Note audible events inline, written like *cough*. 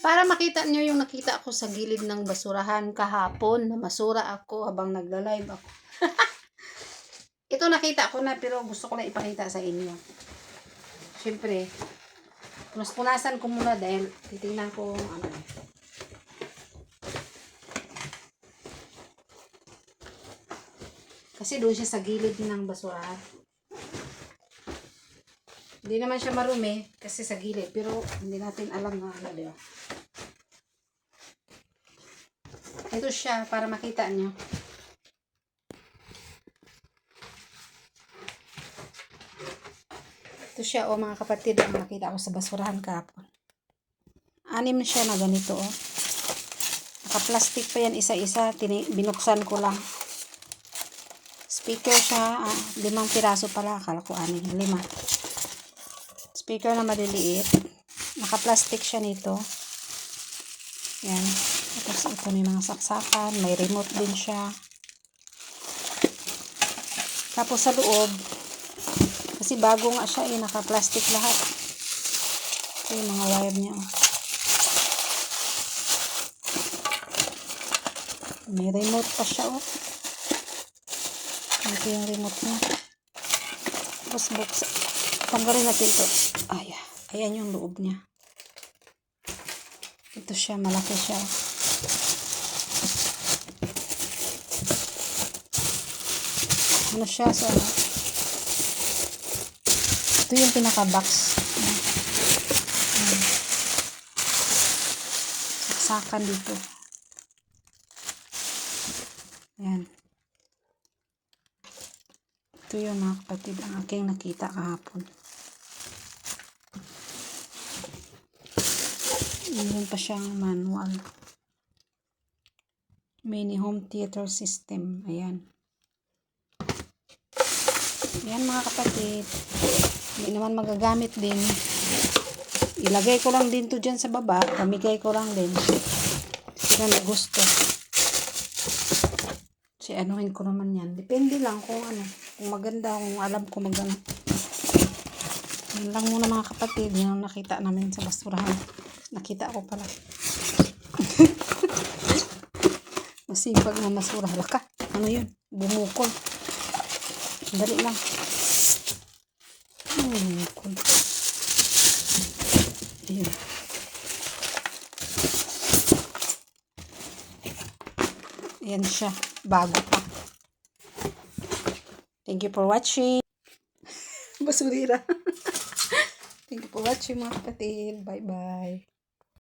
Para makita nyo yung nakita ko sa gilid ng basurahan kahapon na masura ako habang nagla-live ako. *laughs* Ito nakita ko na pero gusto ko na ipakita sa inyo. Siyempre, punas-punasan ko muna dahil titingnan ko ano. Kasi doon siya sa gilid ng basurahan. Hindi naman siya marumi kasi sa gilid. Pero hindi natin alam na ano, di? Ito siya para makita nyo. Ito siya o mga kapatid ang nakita ko sa basurahan kahapon. Anim siya na ganito o. Naka-plastic pa yan isa-isa. Binuksan ko lang. Speaker siya. Ah, limang piraso pala. Akala ko anim. Lima. Speaker na maliliit. Naka-plastic siya nito. Yan. Tapos ito may mga saksakan. May remote din siya. Tapos sa loob, kasi bago nga siya eh, naka-plastic lahat. Ito yung mga wire niya. May remote pa siya oh. Ito yung remote niya. Tapos buksa. Tanggalin natin to. Ay, ayan yung loob niya. Ito siya, malaki siya. Ano siya sa ito yung pinaka-box. Ayan. Ayan. Saksakan dito. Ayan. Ito yung mga kapatid ang aking nakita kahapon. Meron pa siyang manual. Mini home theater system. Ayan. Ayan mga kapatid. Hindi naman magagamit din. Ilagay ko lang din to dyan sa baba. Pamigay ko lang din. Sila na gusto. Si anuhin ko naman yan. Depende lang kung ano. Kung maganda, kung alam ko maganda. Yan lang muna mga kapatid. Yan ang nakita namin sa basurahan. Nakita ko pala. *laughs* Masipag na masura. Laka. Ano yun? Bumukol. Dali lang. Bumukol. Ayun. Ayan siya. Bago pa. Thank you for watching. *laughs* Basurira. *laughs* Thank you for watching mga kapatid. Bye-bye.